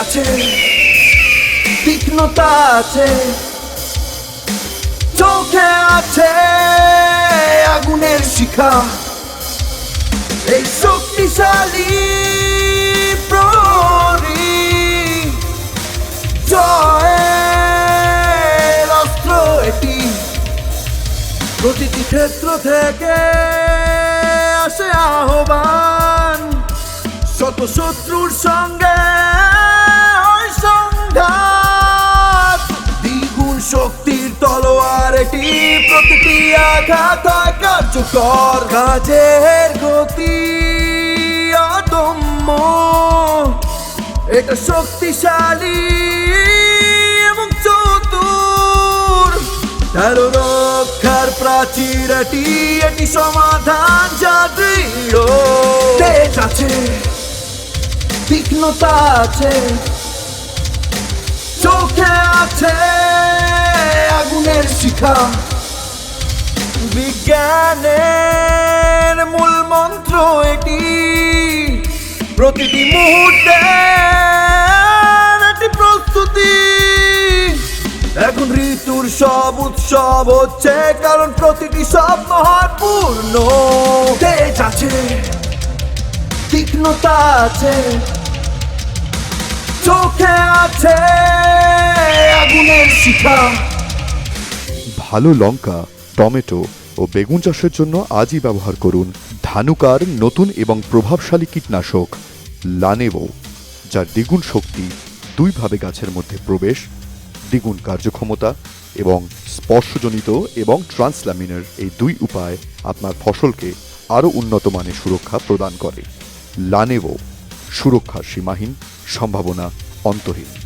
আছে, তীক্ষ্ণতা আছে, চোখে আছে আগুনের শিখা। এই শক্তিশালী এটি। প্রতিটি ক্ষেত্র থেকে আসে আহ্বান। শত শত্রুর সঙ্গে শক্তির তলোয়ার এটি প্রতিটি আঘাত কার্যকর। কাজের গতি অদম্য। এটা শক্তিশালী এবং চতুর। তার রক্ষার প্রাচীর এটি এটি সমাধান যা দৃঢ়। তেজ আছে, তীক্ষ্ণতা আছে, চোখে আছে। বিজ্ঞানের মূল মন্ত্র এটি। প্রতিটি মুহূর্তে একটি প্রস্তুতি। এখন ঋতুর সব উৎসব হচ্ছে, কারণ প্রতিটি স্বপ্ন হয় পূর্ণ। তেজ আছে, তীক্ষ্ণতা আছে, চোখে আছে আগুনের শিখা। ভালো লঙ্কা, টমেটো ও বেগুন চাষের জন্য আজই ব্যবহার করুন ধানুকার নতুন এবং প্রভাবশালী কীটনাশক লানেভো যার দ্বিগুণ শক্তি দুইভাবে গাছের মধ্যে প্রবেশ, দ্বিগুণ কার্যক্ষমতা এবং স্পর্শজনিত এবং ট্রান্সল্যামিনের এই দুই উপায় আপনার ফসলকে আরও উন্নত মানের সুরক্ষা প্রদান করে। লানেভো সুরক্ষা সীমাহীন সম্ভাবনা অন্তহীন।